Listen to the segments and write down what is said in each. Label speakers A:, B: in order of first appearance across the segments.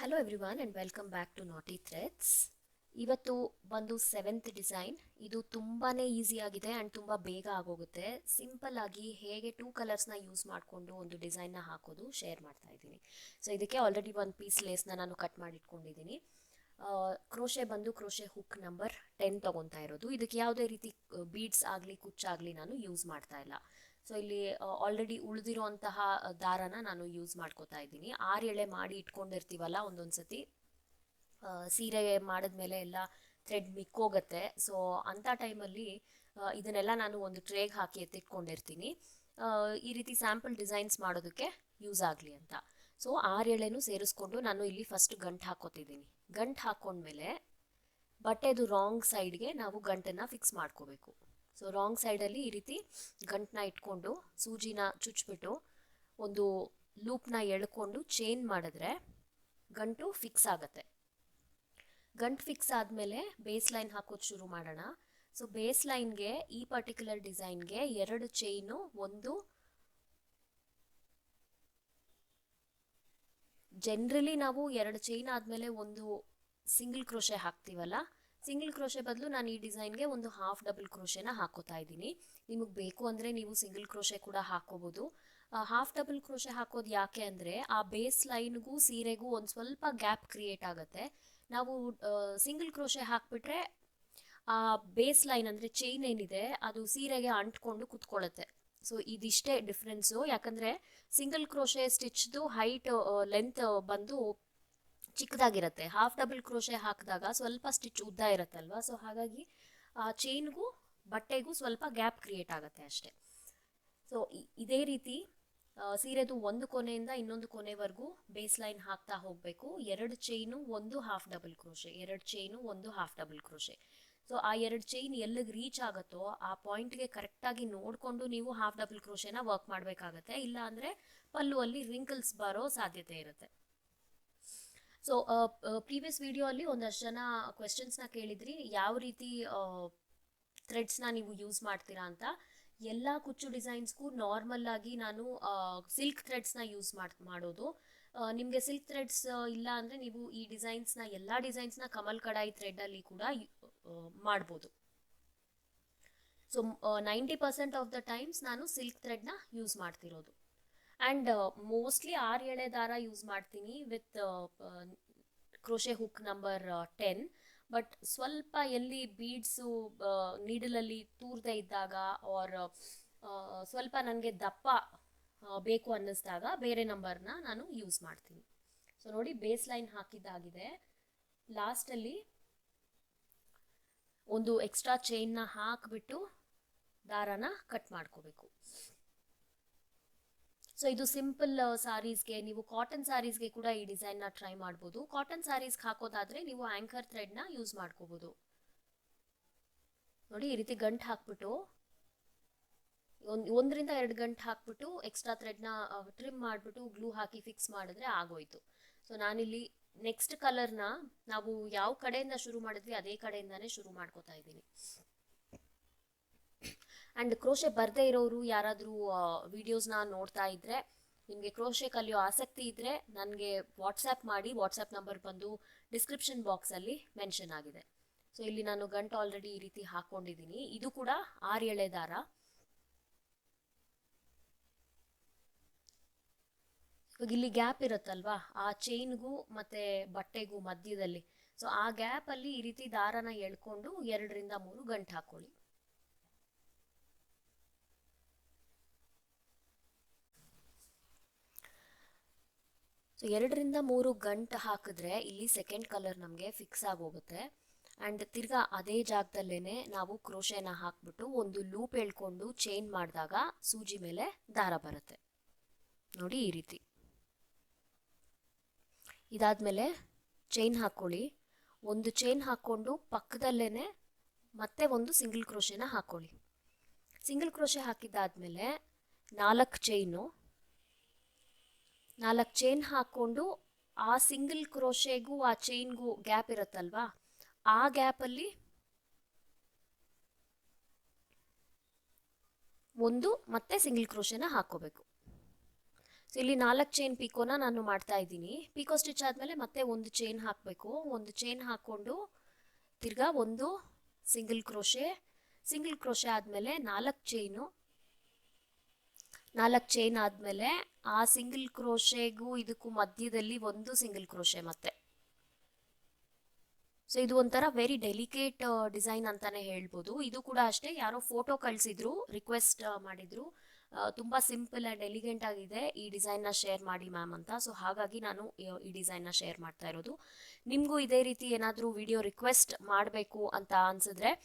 A: Hello everyone and welcome back to Naati threads ಇವತ್ತು ಬಂದು seventh design ಇದು ತುಂಬಾ ಈಸಿ ಆಗಿದೆ ಆ್ಯಂಡ್ ತುಂಬ ಬೇಗ ಆಗೋಗುತ್ತೆ. ಸಿಂಪಲ್ ಆಗಿ ಹೇಗೆ ಟೂ ಕಲರ್ಸ್ನ ಯೂಸ್ ಮಾಡಿಕೊಂಡು ಒಂದು ಡಿಸೈನ್ನ ಹಾಕೋದು ಶೇರ್ ಮಾಡ್ತಾ ಇದ್ದೀನಿ. ಸೊ ಇದಕ್ಕೆ ಆಲ್ರೆಡಿ ಒಂದು ಪೀಸ್ ಲೇಸ್ನ ನಾನು ಕಟ್ ಮಾಡಿ ಇಟ್ಕೊಂಡಿದ್ದೀನಿ ಕ್ರೋಶೆ ಬಂದು ಕ್ರೋಶೆ ಹುಕ್ ನಂಬರ್ ಟೆನ್ ತೊಗೊತಾ ಇರೋದು. ಇದಕ್ಕೆ ಯಾವುದೇ ರೀತಿ ಬೀಡ್ಸ್ ಆಗಲಿ ಕುಚ್ಚಾಗಲಿ ನಾನು ಯೂಸ್ ಮಾಡ್ತಾ ಇಲ್ಲ. ಸೊ ಇಲ್ಲಿ ಆಲ್ರೆಡಿ ಉಳಿದಿರುವಂತಹ ದಾರನ ನಾನು ಯೂಸ್ ಮಾಡ್ಕೋತಾ ಇದ್ದೀನಿ. ಆರು ಎಳೆ ಮಾಡಿ ಇಟ್ಕೊಂಡಿರ್ತೀವಲ್ಲ ಒಂದೊಂದು ಸತಿ ಸೀರೆ ಮಾಡಿದ್ಮೇಲೆ ಎಲ್ಲ ಥ್ರೆಡ್ ಮಿಕ್ಕೋಗತ್ತೆ. ಸೊ ಅಂಥ ಟೈಮಲ್ಲಿ ಇದನ್ನೆಲ್ಲ ನಾನು ಒಂದು ಟ್ರೇಗೆ ಹಾಕಿ ಎತ್ತಿಟ್ಕೊಂಡಿರ್ತೀನಿ. ಈ ರೀತಿ ಸ್ಯಾಂಪಲ್ ಡಿಸೈನ್ಸ್ ಮಾಡೋದಕ್ಕೆ ಯೂಸ್ ಆಗಲಿ ಅಂತ. ಸೊ ಆರು ಎಳೆನೂ ಸೇರಿಸ್ಕೊಂಡು ನಾನು ಇಲ್ಲಿ ಫಸ್ಟ್ ಗಂಟು ಹಾಕೋತಿದ್ದೀನಿ. ಗಂಟು ಹಾಕೊಂಡ್ಮೇಲೆ ಬಟ್ಟೆದು ರಾಂಗ್ ಸೈಡ್ಗೆ ನಾವು ಗಂಟನ್ನು ಫಿಕ್ಸ್ ಮಾಡ್ಕೋಬೇಕು. ಸೊ ರಾಂಗ್ ಸೈಡಲ್ಲಿ ಈ ರೀತಿ ಗಂಟನ್ನ ಇಟ್ಕೊಂಡು, ಸೂಜಿನ ಚುಚ್ಬಿಟ್ಟು ಒಂದು ಲೂಪ್ನ ಎಳ್ಕೊಂಡು ಚೇನ್ ಮಾಡಿದ್ರೆ ಗಂಟು ಫಿಕ್ಸ್ ಆಗುತ್ತೆ. ಗಂಟು ಫಿಕ್ಸ್ ಆದಮೇಲೆ ಬೇಸ್ ಲೈನ್ ಹಾಕೋದು ಶುರು ಮಾಡೋಣ. ಸೊ ಬೇಸ್ ಲೈನ್ಗೆ ಈ ಪರ್ಟಿಕ್ಯುಲರ್ ಡಿಸೈನ್ಗೆ ಎರಡು ಚೈನು ಒಂದು ಜನರಲಿ ನಾವು ಎರಡು ಚೈನ್ ಆದಮೇಲೆ ಒಂದು ಸಿಂಗಲ್ ಕ್ರೋಶೆ ಹಾಕ್ತೀವಲ್ಲ ಸಿಂಗಲ್ ಕ್ರೋಶೆ ಬದಲು ನಾನು ಈ ಡಿಸೈನ್ಗೆ ಒಂದು ಹಾಫ್ ಡಬಲ್ ಕ್ರೋಶೆನ ಹಾಕೋತಾ ಇದ್ದೀನಿ. ನಿಮಗೆ ಬೇಕು ಅಂದರೆ ನೀವು ಸಿಂಗಲ್ ಕ್ರೋಶೆ ಕೂಡ ಹಾಕೋಬೋದು. ಹಾಫ್ ಡಬಲ್ ಕ್ರೋಶೆ ಹಾಕೋದು ಯಾಕೆ ಅಂದರೆ ಆ ಬೇಸ್ ಲೈನ್ಗೂ ಸೀರೆಗೂ ಒಂದು ಸ್ವಲ್ಪ ಗ್ಯಾಪ್ ಕ್ರಿಯೇಟ್ ಆಗುತ್ತೆ. ನಾವು ಸಿಂಗಲ್ ಕ್ರೋಶೆ ಹಾಕ್ಬಿಟ್ರೆ ಆ ಬೇಸ್ ಲೈನ್ ಅಂದರೆ ಚೈನ್ ಏನಿದೆ ಅದು ಸೀರೆಗೆ ಅಂಟ್ಕೊಂಡು ಕುತ್ಕೊಳ್ಳುತ್ತೆ ಸೊ ಇದಿಷ್ಟೇ ಡಿಫ್ರೆನ್ಸು. ಯಾಕಂದರೆ ಸಿಂಗಲ್ ಕ್ರೋಶೆ ಸ್ಟಿಚ್ದು ಹೈಟ್ ಲೆಂತ್ ಬಂದು ಚಿಕ್ಕದಾಗಿರುತ್ತೆ. ಹಾಫ್ ಡಬಲ್ ಕ್ರೋಶೆ ಹಾಕಿದಾಗ ಸ್ವಲ್ಪ ಸ್ಟಿಚ್ ಉದ್ದ ಇರುತ್ತಲ್ವಾ? ಸೊ ಹಾಗಾಗಿ, ಆ ಚೈನ್ಗೂ ಬಟ್ಟೆಗೂ ಸ್ವಲ್ಪ ಗ್ಯಾಪ್ ಕ್ರಿಯೇಟ್ ಆಗುತ್ತೆ ಅಷ್ಟೇ. ಸೊ ಇದೇ ರೀತಿ ಸೀರೆದು ಒಂದು ಕೊನೆಯಿಂದ ಇನ್ನೊಂದು ಕೊನೆವರೆಗೂ ಬೇಸ್ ಲೈನ್ ಹಾಕ್ತಾ ಹೋಗಬೇಕು. ಎರಡು ಚೈನು ಒಂದು ಹಾಫ್ ಡಬಲ್ ಕ್ರೋಶೆ ಎರಡು ಚೈನು ಒಂದು ಹಾಫ್ ಡಬಲ್ ಕ್ರೋಶೆ ಸೊ ಆ ಎರಡು ಚೈನ್ ಎಲ್ಲಿಗೆ ರೀಚ್ ಆಗುತ್ತೋ, ಆ ಪಾಯಿಂಟ್ಗೆ ಕರೆಕ್ಟಾಗಿ ನೋಡಿಕೊಂಡು ನೀವು ಹಾಫ್ ಡಬಲ್ ಕ್ರೋಶೆನ ವರ್ಕ್ ಮಾಡಬೇಕಾಗತ್ತೆ. ಇಲ್ಲ ಅಂದರೆ ಪಲ್ಲುವಲ್ಲಿ ರಿಂಕಲ್ಸ್ ಬರೋ ಸಾಧ್ಯತೆ ಇರುತ್ತೆ. ಸೊ ಪ್ರೀವಿಯಸ್ ವಿಡಿಯೋ ಅಲ್ಲಿ ಒಂದಷ್ಟು ಜನ ಕ್ವೆಶನ್ಸ್ನ ಕೇಳಿದ್ರಿ, ಯಾವ ರೀತಿ ಥ್ರೆಡ್ಸ್ನ ನೀವು ಯೂಸ್ ಮಾಡ್ತೀರಾ ಅಂತ. ಎಲ್ಲ ಕುಚ್ಚು ಡಿಸೈನ್ಸ್ಗೂ ನಾರ್ಮಲ್ ಆಗಿ ನಾನು ಸಿಲ್ಕ್ ಥ್ರೆಡ್ಸ್ನ ಯೂಸ್ ಮಾಡ್, ಮಾಡೋದು. ನಿಮಗೆ ಸಿಲ್ಕ್ ಥ್ರೆಡ್ಸ್ ಇಲ್ಲ ಅಂದರೆ ನೀವು ಈ ಡಿಸೈನ್ಸ್ನ ಎಲ್ಲ ಡಿಸೈನ್ಸ್ನ ಕಮಲ್ ಕಡಾಯಿ ಥ್ರೆಡ್ಡಲ್ಲಿ ಕೂಡ ಮಾಡ್ಬೋದು. So ninety percent of the times ನಾನು ಸಿಲ್ಕ್ ಥ್ರೆಡ್ನ ಯೂಸ್ ಮಾಡ್ತಿರೋದು. ಆ್ಯಂಡ್ ಮೋಸ್ಟ್ಲಿ ಆರು ಎಳೆ ದಾರ ಯೂಸ್ ಮಾಡ್ತೀನಿ with crochet hook number ten but ಸ್ವಲ್ಪ ಎಲ್ಲಿ ಬೀಡ್ಸು ನೀಡಲಲ್ಲಿ ತೂರ್ದೇ ಇದ್ದಾಗ ಆರ್ ಸ್ವಲ್ಪ ನನಗೆ ದಪ್ಪ ಬೇಕು ಅನ್ನಿಸ್ದಾಗ ಬೇರೆ ನಂಬರ್ನ ನಾನು ಯೂಸ್ ಮಾಡ್ತೀನಿ. ಸೊ ನೋಡಿ ಬೇಸ್ ಲೈನ್ ಹಾಕಿದ್ದಾಗಿದೆ ಲಾಸ್ಟಲ್ಲಿ ಒಂದು ಎಕ್ಸ್ಟ್ರಾ ಚೈನ್ನ ಹಾಕಿಬಿಟ್ಟು ದಾರಾನ ಕಟ್ ಮಾಡ್ಕೋಬೇಕು. ಸೊ ಇದು ಸಿಂಪಲ್ ಸಾರೀಸ್ಗೆ ನೀವು ಕಾಟನ್ ಸಾರೀಸ್ಗೆ ಕೂಡ ಈ ಡಿಸೈನ್ನ ಟ್ರೈ ಮಾಡ್ಬೋದು. ಕಾಟನ್ ಸಾರೀಸ್ಗೆ ಹಾಕೋದಾದ್ರೆ ನೀವು ಆಂಕರ್ ಥ್ರೆಡ್ನ ಯೂಸ್ ಮಾಡ್ಕೋಬೋದು. ನೋಡಿ ಈ ರೀತಿ ಗಂಟು ಹಾಕ್ಬಿಟ್ಟು, ಒಂದು, ಒಂದರಿಂದ ಎರಡು ಗಂಟು ಹಾಕ್ಬಿಟ್ಟು ಎಕ್ಸ್ಟ್ರಾ ಥ್ರೆಡ್ನ ಟ್ರಿಮ್ ಮಾಡಿಬಿಟ್ಟು ಗ್ಲೂ ಹಾಕಿ ಫಿಕ್ಸ್ ಮಾಡಿದ್ರೆ ಆಗೋಯ್ತು. ಸೊ ನಾನಿಲ್ಲಿ ನೆಕ್ಸ್ಟ್ ಕಲರ್ನ ನಾವು ಯಾವ ಕಡೆಯಿಂದ ಶುರು ಮಾಡಿದ್ವಿ, ಅದೇ ಕಡೆಯಿಂದಾನೇ ಶುರು ಮಾಡ್ಕೋತಾ ಇದ್ದೀನಿ. ಆ್ಯಂಡ್ ಕ್ರೋಶೆ ಬರದೇ ಇರೋರು ಯಾರಾದರೂ ವಿಡಿಯೋಸ್ನ ನೋಡ್ತಾ ಇದ್ದರೆ ನಿಮಗೆ ಕ್ರೋಶೆ ಕಲಿಯೋ ಆಸಕ್ತಿ ಇದ್ದರೆ ನನಗೆ ವಾಟ್ಸ್ಯಾಪ್ ಮಾಡಿ ವಾಟ್ಸ್ಯಾಪ್ ನಂಬರ್ ಬಂದು ಡಿಸ್ಕ್ರಿಪ್ಷನ್ ಬಾಕ್ಸಲ್ಲಿ ಮೆನ್ಷನ್ ಆಗಿದೆ. ಸೊ ಇಲ್ಲಿ ನಾನು ಗಂಟು ಆಲ್ರೆಡಿ ಈ ರೀತಿ ಹಾಕ್ಕೊಂಡಿದ್ದೀನಿ ಇದು ಕೂಡ ಆರು ಎಳೆ ದಾರ. ಇವಾಗ ಇಲ್ಲಿ ಗ್ಯಾಪ್ ಇರುತ್ತಲ್ವಾ? ಆ ಚೈನ್ಗೂ ಮತ್ತೆ ಬಟ್ಟೆಗೂ ಮಧ್ಯದಲ್ಲಿ. ಸೊ ಆ ಗ್ಯಾಪಲ್ಲಿ ಈ ರೀತಿ ದಾರನ ಎಳ್ಕೊಂಡು ಎರಡರಿಂದ ಮೂರು ಗಂಟು ಹಾಕೊಳ್ಳಿ. ಸೊ ಎರಡರಿಂದ ಮೂರು ಗಂಟು ಹಾಕಿದ್ರೆ ಇಲ್ಲಿ ಸೆಕೆಂಡ್ ಕಲರ್ ನಮಗೆ ಫಿಕ್ಸ್ ಆಗೋಗುತ್ತೆ. ಆ್ಯಂಡ್ ತಿರ್ಗಾ ಅದೇ ಜಾಗದಲ್ಲೇ ನಾವು ಕ್ರೋಶೆನ ಹಾಕ್ಬಿಟ್ಟು ಒಂದು ಲೂಪ್ ಎಳ್ಕೊಂಡು ಚೈನ್ ಮಾಡಿದಾಗ ಸೂಜಿ ಮೇಲೆ ದಾರ ಬರುತ್ತೆ. ನೋಡಿ ಈ ರೀತಿ. ಇದಾದಮೇಲೆ ಚೈನ್ ಹಾಕ್ಕೊಳ್ಳಿ ಒಂದು ಚೈನ್ ಹಾಕ್ಕೊಂಡು ಪಕ್ಕದಲ್ಲೇ ಮತ್ತೆ ಒಂದು ಸಿಂಗಲ್ ಕ್ರೋಶೆನ ಹಾಕ್ಕೊಳ್ಳಿ ಸಿಂಗಲ್ ಕ್ರೋಶೆ ಹಾಕಿದ್ದಾದಮೇಲೆ ನಾಲ್ಕು ಚೈನು ನಾಲ್ಕು ಚೈನ್ ಹಾಕ್ಕೊಂಡು ಆ ಸಿಂಗಲ್ ಕ್ರೋಶೆಗೂ ಆ ಚೈನ್ಗೂ ಗ್ಯಾಪ್ ಇರುತ್ತಲ್ವಾ? ಆ ಗ್ಯಾಪಲ್ಲಿ ಒಂದು ಮತ್ತೆ ಸಿಂಗಲ್ ಕ್ರೋಶೆನ ಹಾಕೋಬೇಕು. ಸೊ ಇಲ್ಲಿ ನಾಲ್ಕು ಚೈನ್ ಪಿಕೋನ ನಾನು ಮಾಡ್ತಾ ಇದ್ದೀನಿ. ಪಿಕೋ ಸ್ಟಿಚ್ ಆದಮೇಲೆ ಮತ್ತೆ ಒಂದು ಚೈನ್ ಹಾಕಬೇಕು. ಒಂದು ಚೈನ್ ಹಾಕ್ಕೊಂಡು ತಿರ್ಗಾ ಒಂದು ಸಿಂಗಲ್ ಕ್ರೋಶೆ ಸಿಂಗಲ್ ಕ್ರೋಶೆ ಆದಮೇಲೆ ನಾಲ್ಕು ಚೈನು ನಾಲ್ಕು ಚೈನ್ ಆದಮೇಲೆ ಆ ಸಿಂಗಲ್ ಕ್ರೋಶೆಗೂ ಇದಕ್ಕೂ ಮಧ್ಯದಲ್ಲಿ ಒಂದು ಸಿಂಗಲ್ ಕ್ರೋಶೆ ಮತ್ತೆ. ಸೊ ಇದು ಒಂಥರ ವೆರಿ ಡೆಲಿಕೇಟ್ ಡಿಸೈನ್ ಅಂತಾನೆ ಹೇಳ್ಬೋದು. ಇದು ಕೂಡ ಅಷ್ಟೇ, ಯಾರೋ ಫೋಟೋ ಕಳಿಸಿದ್ರು ರಿಕ್ವೆಸ್ಟ್ ಮಾಡಿದ್ರು. ತುಂಬಾ ಸಿಂಪಲ್ ಆ್ಯಂಡ್ ಎಲಿಗೆಂಟ್ ಆಗಿದೆ ಈ ಡಿಸೈನ್ನ ಶೇರ್ ಮಾಡಿ ಮ್ಯಾಮ್ ಅಂತ. ಸೊ ಹಾಗಾಗಿ ನಾನು, ಈ- ಡಿಸೈನ್ ಡಿಸೈನ್ನ ಶೇರ್ ಮಾಡ್ತಾ ಇರೋದು. ನಿಮಗೂ ಇದೇ ರೀತಿ ಏನಾದರೂ ವಿಡಿಯೋ ರಿಕ್ವೆಸ್ಟ್ ಮಾಡಬೇಕು ಅಂತ ಅನ್ಸಿದ್ರೆ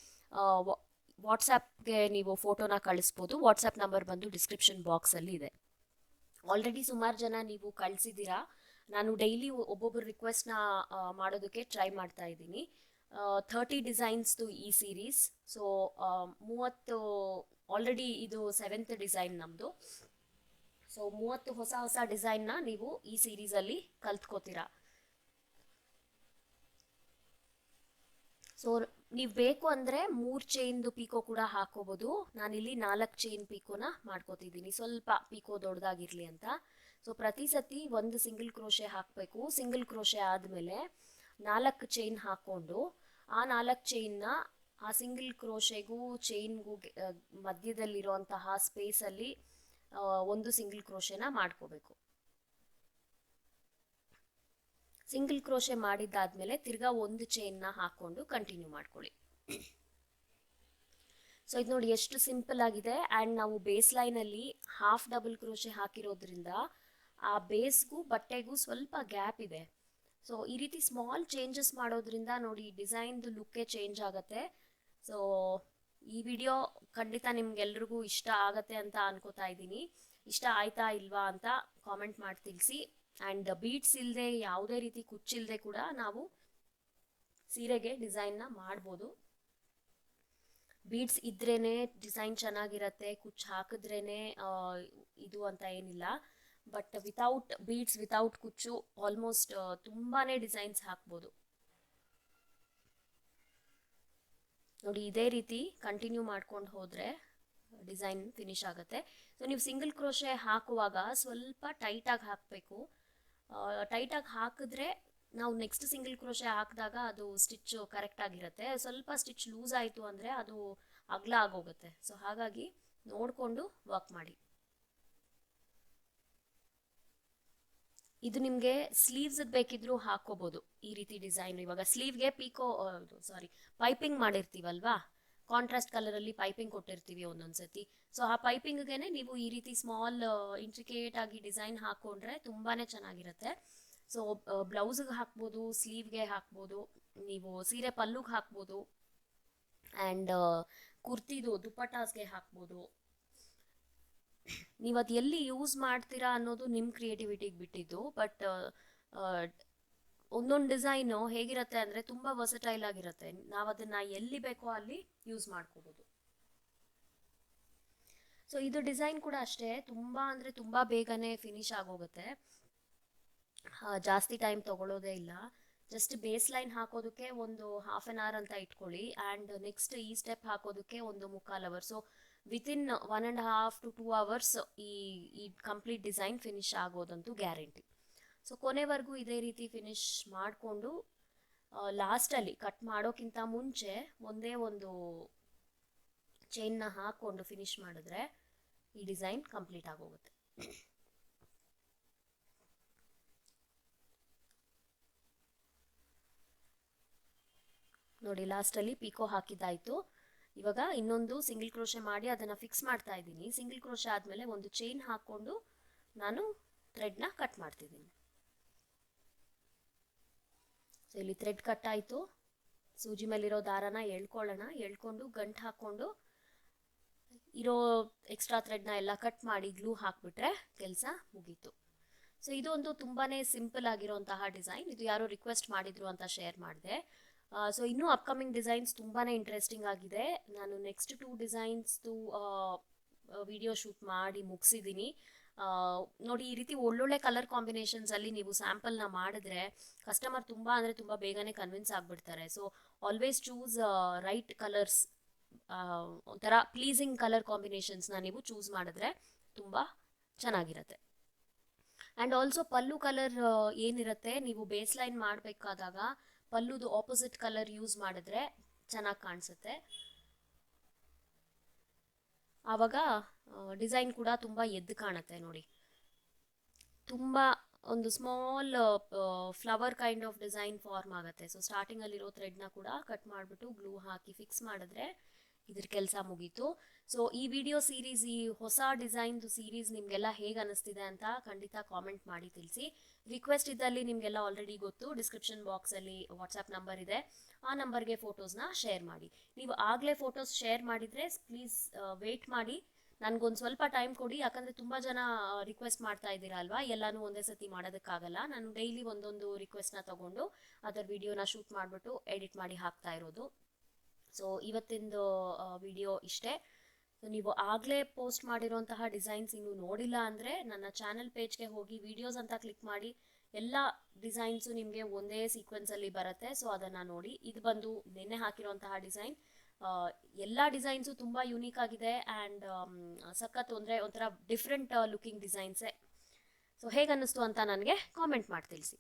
A: ವಾಟ್ಸಪ್ಗೆ ನೀವು ಫೋಟೋನ ಕಳಿಸ್ಬೋದು. ವಾಟ್ಸಪ್ ನಂಬರ್ ಬಂದು ಡಿಸ್ಕ್ರಿಪ್ಷನ್ ಬಾಕ್ಸಲ್ಲಿ ಇದೆ. ಆಲ್ರೆಡಿ ಸುಮಾರು ಜನ ನೀವು ಕಳಿಸಿದ್ದೀರಾ? ನಾನು ಡೈಲಿ ಒಬ್ಬೊಬ್ಬರು ರಿಕ್ವೆಸ್ಟ್ನ ಮಾಡೋದಕ್ಕೆ ಟ್ರೈ ಮಾಡ್ತಾ ಇದ್ದೀನಿ. ಥರ್ಟಿ ಡಿಸೈನ್ಸ್ದು ಈ ಸೀರೀಸ್. ಸೊ ಮೂವತ್ತು, ಆಲ್ರೆಡಿ ಇದು ಸೆವೆಂತ್ ಡಿಸೈನ್ ನಮ್ಮದು ಸೊ, ಮೂವತ್ತು ಹೊಸ ಹೊಸ ಡಿಸೈನ್ನ ನೀವು ಈ ಸೀರೀಸಲ್ಲಿ ಕಲ್ತ್ಕೋತೀರಾ. ಸೊ ನೀವು ಬೇಕು ಅಂದರೆ ಮೂರು ಚೈನ್ದು ಪೀಕೋ ಕೂಡ ಹಾಕೋಬೋದು. ನಾನಿಲ್ಲಿ ನಾಲ್ಕು ಚೈನ್ ಪೀಕೋನ ಮಾಡ್ಕೋತಿದ್ದೀನಿ. ಸ್ವಲ್ಪ ಪೀಕೋ ದೊಡ್ಡದಾಗಿರಲಿ ಅಂತ. ಸೊ ಪ್ರತಿ ಸತಿ ಒಂದು ಸಿಂಗಲ್ ಕ್ರೋಶೆ ಹಾಕಬೇಕು. ಸಿಂಗಲ್ ಕ್ರೋಶೆ ಆದ್ಮೇಲೆ ನಾಲ್ಕು ಚೈನ್ ಹಾಕ್ಕೊಂಡು ಆ ನಾಲ್ಕು ಚೈನ್ನ ಆ ಸಿಂಗಲ್ ಕ್ರೋಶೆಗೂ ಚೈನ್ಗೂ ಮಧ್ಯದಲ್ಲಿರುವಂತಹ ಸ್ಪೇಸಲ್ಲಿ ಒಂದು ಸಿಂಗಲ್ ಕ್ರೋಶೆನ ಮಾಡ್ಕೋಬೇಕು. ಸಿಂಗಲ್ ಕ್ರೋಶೆ ಮಾಡಿದ್ದಾದ್ಮೇಲೆ ತಿರ್ಗಾ ಒಂದು ಚೈನ್ನ ಹಾಕೊಂಡು ಕಂಟಿನ್ಯೂ ಮಾಡ್ಕೊಳ್ಳಿ. ಸೊ ಇದು ನೋಡಿ ಎಷ್ಟು ಸಿಂಪಲ್ ಆಗಿದೆ. ಆ್ಯಂಡ್ ನಾವು ಬೇಸ್ ಲೈನಲ್ಲಿ ಹಾಫ್ ಡಬಲ್ ಕ್ರೋಶೆ ಹಾಕಿರೋದ್ರಿಂದ ಆ ಬೇಸ್ಗೂ ಬಟ್ಟೆಗೂ ಸ್ವಲ್ಪ ಗ್ಯಾಪ್ ಇದೆ. ಸೊ ಈ ರೀತಿ ಸ್ಮಾಲ್ ಚೇಂಜಸ್ ಮಾಡೋದ್ರಿಂದ ನೋಡಿ ಡಿಸೈನ್ದು ಲುಕ್ಕೇ ಚೇಂಜ್ ಆಗುತ್ತೆ. ಸೊ ಈ ವಿಡಿಯೋ ಖಂಡಿತ ನಿಮ್ಗೆಲ್ರಿಗೂ ಇಷ್ಟ ಆಗತ್ತೆ ಅಂತ ಅನ್ಕೋತಾ ಇದ್ದೀನಿ. ಇಷ್ಟ ಆಯ್ತಾ ಇಲ್ವಾ ಅಂತ ಕಾಮೆಂಟ್ ಮಾಡಿ ತಿಳಿಸಿ. ಆ್ಯಂಡ್ ಬೀಟ್ಸ್ ಇಲ್ಲದೆ ಯಾವುದೇ ರೀತಿ ಕುಚ್ಚಿಲ್ಲದೆ ಕೂಡ ನಾವು ಸೀರೆಗೆ ಡಿಸೈನ್ನ ಮಾಡ್ಬೋದು. ಬೀಡ್ಸ್ ಇದ್ರೇನೆ ಡಿಸೈನ್ ಚೆನ್ನಾಗಿರತ್ತೆ, ಕುಚ್ಚು ಹಾಕಿದ್ರೇನೆ ಇದು ಅಂತ ಏನಿಲ್ಲ. ಬಟ್ ವಿತೌಟ್ ಬೀಡ್ಸ್ ವಿತೌಟ್ ಕುಚ್ಚು ಆಲ್ಮೋಸ್ಟ್ ತುಂಬಾನೇ ಡಿಸೈನ್ಸ್ ಹಾಕ್ಬೋದು. ನೋಡಿ, ಇದೇ ರೀತಿ ಕಂಟಿನ್ಯೂ ಮಾಡ್ಕೊಂಡು ಹೋದರೆ ಡಿಸೈನ್ ಫಿನಿಶ್ ಆಗುತ್ತೆ. ಸೊ ನೀವು ಸಿಂಗಲ್ ಕ್ರೋಶೆ ಹಾಕುವಾಗ ಸ್ವಲ್ಪ ಟೈಟಾಗಿ ಹಾಕಬೇಕು. ಟೈಟಾಗಿ ಹಾಕಿದ್ರೆ ನಾವು ನೆಕ್ಸ್ಟ್ ಸಿಂಗಲ್ ಕ್ರೋಶೆ ಹಾಕಿದಾಗ ಅದು ಸ್ಟಿಚ್ ಕರೆಕ್ಟ್ ಆಗಿರುತ್ತೆ. ಸ್ವಲ್ಪ ಸ್ಟಿಚ್ ಲೂಸ್ ಆಯಿತು ಅಂದರೆ ಅದು ಅಗಲ ಆಗೋಗುತ್ತೆ. ಸೊ ಹಾಗಾಗಿ ನೋಡಿಕೊಂಡು ವರ್ಕ್ ಮಾಡಿ. ಇದು ನಿಮಗೆ ಸ್ಲೀವ್ಸ್ ಬೇಕಿದ್ರು ಹಾಕೋಬಹುದು ಈ ರೀತಿ ಡಿಸೈನ್ ಇವಾಗ ಸ್ಲೀವ್ಗೆ ಪೀಕೋ ಸಾರಿ ಪೈಪಿಂಗ್ ಮಾಡಿರ್ತೀವಲ್ವಾ? ಕಾಂಟ್ರಾಸ್ಟ್ ಅಲ್ಲಿ ಪೈಪಿಂಗ್ ಕೊಟ್ಟಿರ್ತೀವಿ ಒಂದೊಂದ್ಸತಿ. ಸೊ ಆ ಪೈಪಿಂಗ್ಗೆ ನೀವು ಈ ರೀತಿ ಸ್ಮಾಲ್ ಇಂಟ್ರಿಕೇಟ್ ಆಗಿ ಡಿಸೈನ್ ಹಾಕೊಂಡ್ರೆ ತುಂಬಾನೇ ಚೆನ್ನಾಗಿರುತ್ತೆ. ಸೊ ಬ್ಲೌಸ್ಗೆ ಹಾಕ್ಬೋದು ಸ್ಲೀವ್ಗೆ ಹಾಕ್ಬೋದು, ನೀವು ಸೀರೆ ಪಲ್ಲುಗೆ ಹಾಕ್ಬೋದು ಆ್ಯಂಡ್ ಕುರ್ತಿದು ದುಪ್ಪಟಾಸ್ಗೆ ಹಾಕ್ಬೋದು. ನೀವು ಅದು ಎಲ್ಲಿ ಯೂಸ್ ಮಾಡ್ತೀರಾ ಅನ್ನೋದು ನಿಮ್ಮ ಕ್ರಿಯೇಟಿವಿಟಿಗೆ ಬಿಟ್ಟಿದ್ದು ಬಟ್ ಒಂದೊಂದು ಡಿಸೈನು ಹೇಗಿರುತ್ತೆ ಅಂದರೆ ತುಂಬ ವರ್ಸಟೈಲ್ ಆಗಿರುತ್ತೆ. ನಾವು ಅದನ್ನು ಎಲ್ಲಿ ಬೇಕೋ ಅಲ್ಲಿ ಯೂಸ್ ಮಾಡ್ಕೋಬೋದು. ಸೊ ಇದು ಡಿಸೈನ್ ಕೂಡ ಅಷ್ಟೇ. ತುಂಬ ಅಂದರೆ ತುಂಬ ಬೇಗನೆ ಫಿನಿಶ್ ಆಗೋಗುತ್ತೆ. ಜಾಸ್ತಿ ಟೈಮ್ ತಗೊಳ್ಳೋದೇ ಇಲ್ಲ. ಜಸ್ಟ್ ಬೇಸ್ ಲೈನ್ ಹಾಕೋದಕ್ಕೆ ಒಂದು ಹಾಫ್ ಆನ್ ಅವರ್ ಅಂತ ಇಟ್ಕೊಳ್ಳಿ. ಆ್ಯಂಡ್ ನೆಕ್ಸ್ಟ್ ಈ ಸ್ಟೆಪ್ ಹಾಕೋದಕ್ಕೆ ಒಂದು ಮುಕ್ಕಾಲು hour so within one and half to two hours ಈ ಈ ಕಂಪ್ಲೀಟ್ ಡಿಸೈನ್ ಫಿನಿಶ್ ಆಗೋದಂತೂ ಗ್ಯಾರಂಟಿ ಸೊ ಕೊನೆವರೆಗೂ ಇದೇ ರೀತಿ ಫಿನಿಶ್ ಮಾಡಿಕೊಂಡು ಲಾಸ್ಟಲ್ಲಿ ಕಟ್ ಮಾಡೋಕ್ಕಿಂತ ಮುಂಚೆ ಒಂದೇ ಒಂದು ಚೈನ್ನ ಹಾಕ್ಕೊಂಡು ಫಿನಿಶ್ ಮಾಡಿದ್ರೆ ಈ ಡಿಸೈನ್ ಕಂಪ್ಲೀಟ್ ಆಗೋಗುತ್ತೆ. ನೋಡಿ ಲಾಸ್ಟಲ್ಲಿ ಪಿಕೋ ಹಾಕಿದ್ದಾಯಿತು. ಇವಾಗ ಇನ್ನೊಂದು ಸಿಂಗಲ್ ಕ್ರೋಶೆ ಮಾಡಿ ಅದನ್ನು ಫಿಕ್ಸ್ ಮಾಡ್ತಾ ಇದ್ದೀನಿ. ಸಿಂಗಲ್ ಕ್ರೋಶೆ ಆದಮೇಲೆ ಒಂದು ಚೈನ್ ಹಾಕ್ಕೊಂಡು ನಾನು ಥ್ರೆಡ್ನ ಕಟ್ ಮಾಡ್ತಿದ್ದೀನಿ. ಸೊ ಇಲ್ಲಿ ಥ್ರೆಡ್ ಕಟ್ ಆಯಿತು. ಸೂಜಿ ಮೇಲಿರೋ ದಾರನ ಎಳ್ಕೊಳ್ಳೋಣ. ಎಳ್ಕೊಂಡು ಗಂಟು ಹಾಕ್ಕೊಂಡು ಇರೋ ಎಕ್ಸ್ಟ್ರಾ ಥ್ರೆಡ್ನ ಎಲ್ಲ ಕಟ್ ಮಾಡಿ ಗ್ಲೂ ಹಾಕ್ಬಿಟ್ರೆ ಕೆಲಸ ಮುಗೀತು. ಸೊ ಇದು ಒಂದು ತುಂಬಾ ಸಿಂಪಲ್ ಆಗಿರೋಂತಹ ಡಿಸೈನ್ ಇದು ಯಾರೋ ರಿಕ್ವೆಸ್ಟ್ ಮಾಡಿದ್ರು ಅಂತ ಶೇರ್ ಮಾಡಿದೆ. ಸೊ ಇನ್ನೂ ಅಪ್ಕಮಿಂಗ್ ಡಿಸೈನ್ಸ್ ತುಂಬಾ ಇಂಟ್ರೆಸ್ಟಿಂಗ್ ಆಗಿದೆ. ನಾನು ನೆಕ್ಸ್ಟ್ ಟೂ ಡಿಸೈನ್ಸ್ದು ವಿಡಿಯೋ ಶೂಟ್ ಮಾಡಿ ಮುಗಿಸಿದ್ದೀನಿ ನೋಡಿ, ಈ ರೀತಿ ಒಳ್ಳೊಳ್ಳೆ ಕಲರ್ ಕಾಂಬಿನೇಷನ್ಸ್ ಅಲ್ಲಿ ನೀವು ಸ್ಯಾಂಪಲ್ನ ಮಾಡಿದ್ರೆ ಕಸ್ಟಮರ್ ತುಂಬ ಅಂದರೆ ತುಂಬ ಬೇಗನೆ ಕನ್ವಿನ್ಸ್ ಆಗಿಬಿಡ್ತಾರೆ. So always choose right colours ಒಂಥರ ಪ್ಲೀಸಿಂಗ್ ಕಲರ್ ಕಾಂಬಿನೇಷನ್ಸ್ನ ನೀವು ಚೂಸ್ ಮಾಡಿದ್ರೆ ತುಂಬ ಚೆನ್ನಾಗಿರುತ್ತೆ. ಆ್ಯಂಡ್ ಆಲ್ಸೋ ಪಲ್ಲು ಕಲರ್ ಏನಿರುತ್ತೆ, ನೀವು ಬೇಸ್ ಲೈನ್ ಮಾಡಬೇಕಾದಾಗ ಪಲ್ಲುದು ಆಪೋಸಿಟ್ ಕಲರ್ ಯೂಸ್ ಮಾಡಿದ್ರೆ ಚೆನ್ನಾಗಿ ಕಾಣಿಸುತ್ತೆ. ಆವಾಗ ಡಿಸೈನ್ ಕೂಡ ತುಂಬ ಎದ್ದು ಕಾಣುತ್ತೆ ನೋಡಿ. ತುಂಬ ಒಂದು small flower kind of design form ಆಗುತ್ತೆ. ಸೊ ಸ್ಟಾರ್ಟಿಂಗಲ್ಲಿರೋ ಥ್ರೆಡ್ನ ಕೂಡ ಕಟ್ ಮಾಡಿಬಿಟ್ಟು ಗ್ಲೂ ಹಾಕಿ ಫಿಕ್ಸ್ ಮಾಡಿದ್ರೆ ಇದ್ರ ಕೆಲಸ ಮುಗೀತು. ಸೊ ಈ ವಿಡಿಯೋ ಸೀರೀಸ್ ಈ ಹೊಸ ಡಿಸೈನ್ದು ಸೀರೀಸ್ ನಿಮಗೆಲ್ಲ ಹೇಗೆ ಅನಿಸ್ತಿದೆ ಅಂತ ಖಂಡಿತ ಕಾಮೆಂಟ್ ಮಾಡಿ ತಿಳಿಸಿ. ರಿಕ್ವೆಸ್ಟ್ ಇದ್ದಲ್ಲಿ ನಿಮಗೆಲ್ಲ ಆಲ್ರೆಡಿ ಗೊತ್ತು. ಡಿಸ್ಕ್ರಿಪ್ಷನ್ ಬಾಕ್ಸಲ್ಲಿ ವಾಟ್ಸಪ್ ನಂಬರ್ ಇದೆ. ಆ ನಂಬರ್ಗೆ ಫೋಟೋಸ್ನ ಶೇರ್ ಮಾಡಿ. ನೀವು ಆಗಲೇ ಫೋಟೋಸ್ ಶೇರ್ ಮಾಡಿದರೆ ಪ್ಲೀಸ್ ವೆಯ್ಟ್ ಮಾಡಿ. ನನಗೊಂದು ಸ್ವಲ್ಪ ಟೈಮ್ ಕೊಡಿ. ಯಾಕಂದರೆ ತುಂಬ ಜನ ರಿಕ್ವೆಸ್ಟ್ ಮಾಡ್ತಾ ಇದ್ದೀರಾ ಅಲ್ವಾ? ಎಲ್ಲನೂ ಒಂದೇ ಸತಿ ಮಾಡೋದಕ್ಕಾಗಲ್ಲ. ನಾನು ಡೈಲಿ ಒಂದೊಂದು ರಿಕ್ವೆಸ್ಟ್ನ ತಗೊಂಡು ಅದರ ವಿಡಿಯೋನ ಶೂಟ್ ಮಾಡಿಬಿಟ್ಟು ಎಡಿಟ್ ಮಾಡಿ ಹಾಕ್ತಾ ಇರೋದು. ಸೊ ಇವತ್ತಿಂದು ವಿಡಿಯೋ ಇಷ್ಟೇ. ಸೊ ನೀವು ಆಗಲೇ ಪೋಸ್ಟ್ ಮಾಡಿರುವಂತಹ ಡಿಸೈನ್ಸ್ ಇನ್ನು ನೋಡಿಲ್ಲ ಅಂದರೆ ನನ್ನ ಚಾನಲ್ ಪೇಜ್ಗೆ ಹೋಗಿ ವೀಡಿಯೋಸ್ ಅಂತ ಕ್ಲಿಕ್ ಮಾಡಿ, ಎಲ್ಲ ಡಿಸೈನ್ಸು ನಿಮಗೆ ಒಂದೇ ಸೀಕ್ವೆನ್ಸಲ್ಲಿ ಬರುತ್ತೆ. ಸೊ ಅದನ್ನು ನೋಡಿ. ಇದು ಬಂದು ನಿನ್ನೆ ಹಾಕಿರುವಂತಹ ಡಿಸೈನ್ ಎಲ್ಲ ಡಿಸೈನ್ಸು ತುಂಬ ಯುನೀಕ್ ಆಗಿದೆ ಆ್ಯಂಡ್ ಸಖತ್ ಅಂದರೆ ಒಂಥರ ಡಿಫ್ರೆಂಟ್ ಲುಕಿಂಗ್ ಡಿಸೈನ್ಸೇ ಸೊ ಹೇಗೆ ಅನ್ನಿಸ್ತು ಅಂತ ನನಗೆ ಕಾಮೆಂಟ್ ಮಾಡಿ ತಿಳಿಸಿ.